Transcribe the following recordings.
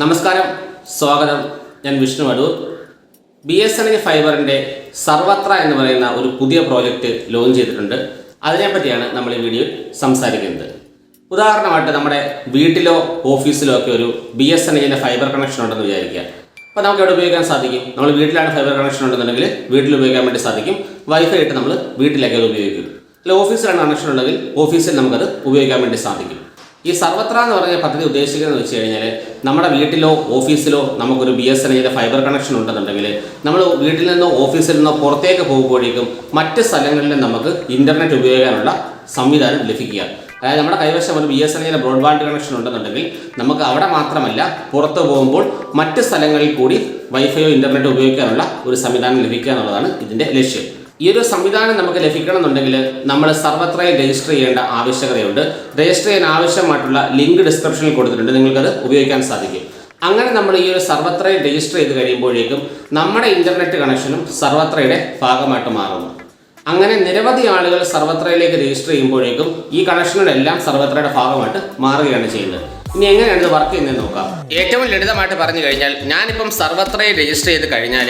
നമസ്കാരം. സ്വാഗതം. ഞാൻ Vishnu Adoor. B S N L ഫൈബറിന്റെ സർവത്ര എന്ന് പറയുന്ന ഒരു പുതിയ പ്രോജക്റ്റ് ലോഞ്ച് ചെയ്തിട്ടുണ്ട്. അതിനെപ്പറ്റിയാണ് നമ്മൾ ഈ വീഡിയോയിൽ സംസാരിക്കുന്നത്. ഉദാഹരണമായിട്ട് നമ്മുടെ വീട്ടിലോ ഓഫീസിലോ ഒക്കെ ഒരു ബി എസ് എൻ എല്ലിന്റെ ഫൈബർ കണക്ഷൻ ഉണ്ടെന്ന് വിചാരിക്കുക. അപ്പോൾ നമുക്ക് എവിടെ ഉപയോഗിക്കാൻ സാധിക്കും? നമ്മൾ വീട്ടിലാണ് ഫൈബർ കണക്ഷൻ ഉണ്ടെന്നുണ്ടെങ്കിൽ വീട്ടിൽ ഉപയോഗിക്കാൻ വേണ്ടി സാധിക്കും. വൈഫൈ ഇട്ട് നമ്മൾ വീട്ടിലേക്ക് അത് ഉപയോഗിക്കും. അല്ലെങ്കിൽ ഓഫീസിലാണ് കണക്ഷൻ ഉണ്ടെങ്കിൽ ഓഫീസിൽ നമുക്കത് ഉപയോഗിക്കാൻ വേണ്ടി സാധിക്കും. ഈ സർവത്ര എന്ന് പറഞ്ഞ പദ്ധതി ഉദ്ദേശിക്കുന്നത് വെച്ച് കഴിഞ്ഞാൽ നമ്മുടെ വീട്ടിലോ ഓഫീസിലോ നമുക്കൊരു ബി എസ് എൻ എല്ലിന്റെ ഫൈബർ കണക്ഷൻ ഉണ്ടെന്നുണ്ടെങ്കിൽ നമ്മൾ വീട്ടിൽ നിന്നോ ഓഫീസിൽ നിന്നോ പുറത്തേക്ക് പോകുമ്പോഴേക്കും മറ്റ് സ്ഥലങ്ങളിലും നമുക്ക് ഇന്റർനെറ്റ് ഉപയോഗിക്കാനുള്ള സംവിധാനം ലഭിക്കുക. അതായത് നമ്മുടെ കൈവശം ഒരു ബി എസ് എൻ എല്ലിന്റെ ബ്രോഡ്ബാൻഡ് കണക്ഷൻ ഉണ്ടെന്നുണ്ടെങ്കിൽ നമുക്ക് അവിടെ മാത്രമല്ല പുറത്ത് പോകുമ്പോൾ മറ്റ് സ്ഥലങ്ങളിൽ കൂടി വൈഫൈയോ ഇന്റർനെറ്റ് ഉപയോഗിക്കാനുള്ള ഒരു സംവിധാനം ലഭിക്കുക എന്നുള്ളതാണ് ഇതിന്റെ ലക്ഷ്യം. ഈ ഒരു സംവിധാനം നമുക്ക് ലഭിക്കണമെന്നുണ്ടെങ്കിൽ നമ്മൾ സർവത്രയും രജിസ്റ്റർ ചെയ്യേണ്ട ആവശ്യകതയുണ്ട്. രജിസ്റ്റർ ചെയ്യാൻ ആവശ്യമായിട്ടുള്ള ലിങ്ക് ഡിസ്ക്രിപ്ഷനിൽ കൊടുത്തിട്ടുണ്ട്. നിങ്ങൾക്കത് ഉപയോഗിക്കാൻ സാധിക്കും. അങ്ങനെ നമ്മൾ ഈ ഒരു സർവത്രയും രജിസ്റ്റർ ചെയ്ത് കഴിയുമ്പോഴേക്കും നമ്മുടെ ഇന്റർനെറ്റ് കണക്ഷനും സർവത്രയുടെ ഭാഗമായിട്ട് മാറുന്നു. അങ്ങനെ നിരവധി ആളുകൾ സർവത്രയിലേക്ക് രജിസ്റ്റർ ചെയ്യുമ്പോഴേക്കും ഈ കണക്ഷനുകളെല്ലാം സർവത്രയുടെ ഭാഗമായിട്ട് മാറുകയാണ് ചെയ്യുന്നത്. ഇനി എങ്ങനെയാണ് ഇത് വർക്ക് ചെയ്യുന്നത് നോക്കാം. ഏറ്റവും ലളിതമായിട്ട് പറഞ്ഞു കഴിഞ്ഞാൽ ഞാനിപ്പം സർവത്രയെ രജിസ്റ്റർ ചെയ്ത് കഴിഞ്ഞാൽ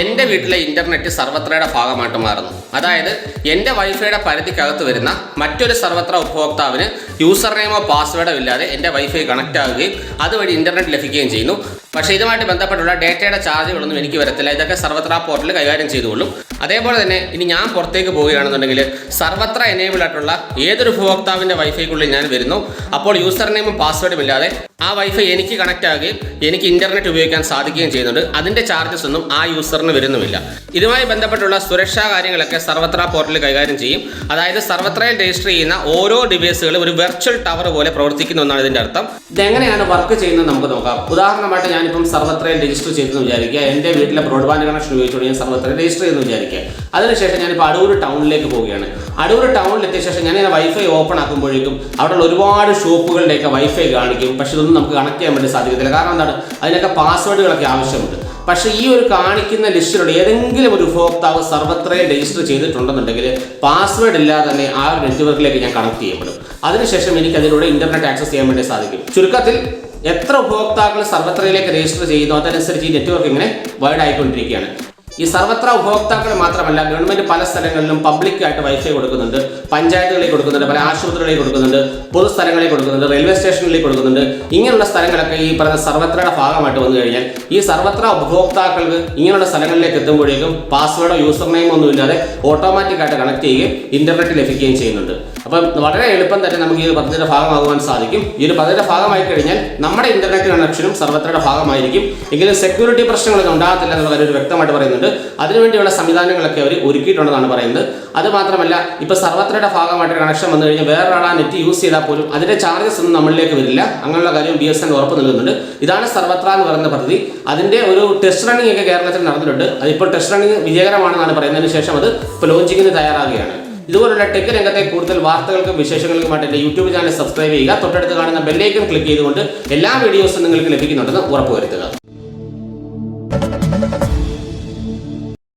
എന്റെ വീട്ടിലെ ഇന്റർനെറ്റ് സർവത്രയുടെ ഭാഗമായിട്ട് മാറുന്നു. അതായത് എന്റെ വൈഫൈയുടെ പരിധിക്കകത്ത് വരുന്ന മറ്റൊരു സർവത്ര ഉപഭോക്താവിന് യൂസർ നെയിമോ പാസ്വേഡോ ഇല്ലാതെ എന്റെ വൈഫൈ കണക്ട് ആവുകയും അതുവഴി ഇന്റർനെറ്റ് ലഭിക്കുകയും ചെയ്യുന്നു. പക്ഷേ ഇതുമായിട്ട് ബന്ധപ്പെട്ടുള്ള ഡേറ്റയുടെ ചാർജുകളൊന്നും എനിക്ക് വരത്തില്ല. ഇതൊക്കെ സർവത്ര പോർട്ടൽ കൈകാര്യം ചെയ്തുകൊള്ളും. അതേപോലെ തന്നെ ഇനി ഞാൻ പുറത്തേക്ക് പോവുകയാണെന്നുണ്ടെങ്കിൽ സർവത്ര എനേബിൾ ആയിട്ടുള്ള ഏതൊരു ഉപഭോക്താവിന്റെ വൈഫൈക്കുള്ളിൽ ഞാൻ വരുന്നു. അപ്പോൾ യൂസർ നെയിമും പാസ്വേഡും ഇല്ലാതെ ആ വൈഫൈ എനിക്ക് കണക്ട് ആകുകയും എനിക്ക് ഇന്റർനെറ്റ് ഉപയോഗിക്കാൻ സാധിക്കുകയും ചെയ്യുന്നുണ്ട്. അതിന്റെ ചാർജസ് ഒന്നും ആ യൂസറിന് വരുന്നുമില്ല. ഇതുമായി ബന്ധപ്പെട്ടുള്ള സുരക്ഷാ കാര്യങ്ങളൊക്കെ സർവത്ര പോർട്ടൽ കൈകാര്യം ചെയ്യും. അതായത് സർവത്രയിൽ രജിസ്റ്റർ ചെയ്യുന്ന ഓരോ ഡിവൈസുകളും ഒരു വെർച്വൽ ടവർ പോലെ പ്രവർത്തിക്കുന്നു എന്നാണ് ഇതിന്റെ അർത്ഥം. ഇതെങ്ങനെയാണ് വർക്ക് ചെയ്യുന്നത് നമുക്ക് നോക്കാം. ഉദാഹരണമായിട്ട് ഞാനിപ്പം സർവത്രയിൽ രജിസ്റ്റർ ചെയ്തെന്ന് വിചാരിക്കുക. എന്റെ വീട്ടിലെ ബ്രോഡ്ബാൻഡ് കണക്ഷൻ ഉപയോഗിച്ചുകൊണ്ട് ഞാൻ സർവത്രയിൽ രജിസ്റ്റർ ചെയ്തെന്ന് വിചാരിക്കുക. അതിനുശേഷം ഞാനിപ്പോൾ അടൂർ ടൗണിലേക്ക് പോവുകയാണ്. അടൂർ ടൗണിൽ എത്തിയ ശേഷം ഞാൻ വൈഫൈ ഓപ്പൺ ആക്കുമ്പോഴേക്കും അവിടെയുള്ള ഒരുപാട് ഷോപ്പുകളുടെയൊക്കെ വൈഫൈ കാണിക്കും. പക്ഷെ ഇതൊന്നും നമുക്ക് കണക്ട് ചെയ്യാൻ വേണ്ടി സാധിക്കത്തില്ല. കാരണം എന്താണ്? അതിനൊക്കെ പാസ്വേഡുകളൊക്കെ ആവശ്യമുണ്ട്. പക്ഷേ ഈ ഒരു കാണിക്കുന്ന ലിസ്റ്റിലൂടെ ഏതെങ്കിലും ഒരു ഉപഭോക്താവ് സർവത്രയും രജിസ്റ്റർ ചെയ്തിട്ടുണ്ടെന്നുണ്ടെങ്കിൽ പാസ്വേഡ് ഇല്ലാതെ തന്നെ ആ ഒരു നെറ്റ്വർക്കിലേക്ക് ഞാൻ കണക്ട് ചെയ്യപ്പെടും. അതിനുശേഷം എനിക്ക് അതിലൂടെ ഇന്റർനെറ്റ് ആക്സസ് ചെയ്യാൻ വേണ്ടി സാധിക്കും. ചുരുക്കത്തിൽ എത്ര ഉപഭോക്താക്കൾ സർവത്രയിലേക്ക് രജിസ്റ്റർ ചെയ്യുന്നു അതനുസരിച്ച് ഈ നെറ്റ്വർക്ക് ഇങ്ങനെ വൈഡ് ആയിക്കൊണ്ടിരിക്കുകയാണ്. ഈ സർവത്ര ഉപഭോക്താക്കൾ മാത്രമല്ല ഗവൺമെന്റ് പല സ്ഥലങ്ങളിലും പബ്ലിക്കായിട്ട് വൈഫൈ കൊടുക്കുന്നുണ്ട് പഞ്ചായത്തുകളിൽ കൊടുക്കുന്നുണ്ട് പല ആശുപത്രികളിൽ കൊടുക്കുന്നുണ്ട് പൊതുസ്ഥലങ്ങളിൽ കൊടുക്കുന്നുണ്ട് റെയിൽവേ സ്റ്റേഷനുകളിൽ കൊടുക്കുന്നുണ്ട്. ഇങ്ങനെയുള്ള സ്ഥലങ്ങളൊക്കെ ഈ പറഞ്ഞ സർവത്രയുടെ ഭാഗമായിട്ട് വന്നു കഴിഞ്ഞാൽ ഈ സർവത്ര ഉപഭോക്താക്കൾക്ക് ഇങ്ങനെയുള്ള സ്ഥലങ്ങളിലേക്ക് എത്തുമ്പോഴേക്കും പാസ്വേഡോ യൂസർ നെയിമോ ഒന്നും ഇല്ലാതെ ഓട്ടോമാറ്റിക് ആയിട്ട് കണക്ട് ചെയ്യുകയും ഇന്റർനെറ്റ് ലഭിക്കുകയും ചെയ്യുന്നുണ്ട്. അപ്പം വളരെ എളുപ്പം തന്നെ നമുക്ക് ഈ പദ്ധതിയുടെ ഭാഗമാകുവാൻ സാധിക്കും. ഈ ഒരു പദ്ധതിയുടെ ഭാഗമായി കഴിഞ്ഞാൽ നമ്മുടെ ഇന്റർനെറ്റ് കണക്ഷനും സർവത്രയുടെ ഭാഗമായിരിക്കും. എങ്കിലും സെക്യൂരിറ്റി പ്രശ്നങ്ങളൊന്നും ഉണ്ടാകത്തില്ല എന്നുള്ള കാര്യം വ്യക്തമായിട്ട് പറയുന്നുണ്ട്. അതിനുവേണ്ടിയുള്ള സംവിധാനങ്ങളൊക്കെ അവർ ഒരുക്കിയിട്ടുണ്ടെന്നാണ് പറയുന്നത്. അത് മാത്രമല്ല ഇപ്പോൾ സർവത്രയുടെ ഭാഗമായിട്ട് കണക്ഷൻ വന്നു കഴിഞ്ഞാൽ വേറൊരാൾ ആ നെറ്റ് യൂസ് ചെയ്താൽ പോലും അതിന്റെ ചാർജസ് ഒന്നും നമ്മളിലേക്ക് വരില്ല. അങ്ങനെയുള്ള കാര്യം ബി എസ് എൻ ഉറപ്പ് നൽകുന്നുണ്ട്. ഇതാണ് സർവത്ര എന്ന് പറയുന്ന പദ്ധതി. അതിന്റെ ഒരു ടെസ്റ്റ് റണ്ണിംഗ് ഒക്കെ കേരളത്തിൽ നടന്നിട്ടുണ്ട്. അതിപ്പോൾ ടെസ്റ്റ് റണ്ണിംഗ് വിജയകരമാണെന്നാണ് പറയുന്നതിന് ശേഷം അത് ഇപ്പോൾ ലോഞ്ചിങ്ങിന് തയ്യാറാകുകയാണ് ഇതുപോലുള്ള ടെക് രംഗത്തെ കൂടുതൽ വാർത്തകൾക്കും വിശേഷങ്ങൾക്കുമായിട്ട് എന്റെ യൂട്യൂബ് ചാനൽ സബ്സ്ക്രൈബ് ചെയ്യുക. തൊട്ടടുത്ത് കാണുന്ന ബെല്ലൈക്കൺ ക്ലിക്ക് ചെയ്തുകൊണ്ട് എല്ലാ വീഡിയോസും നിങ്ങൾക്ക് ലഭിക്കുന്നുണ്ടെന്ന് ഉറപ്പുവരുത്തുക.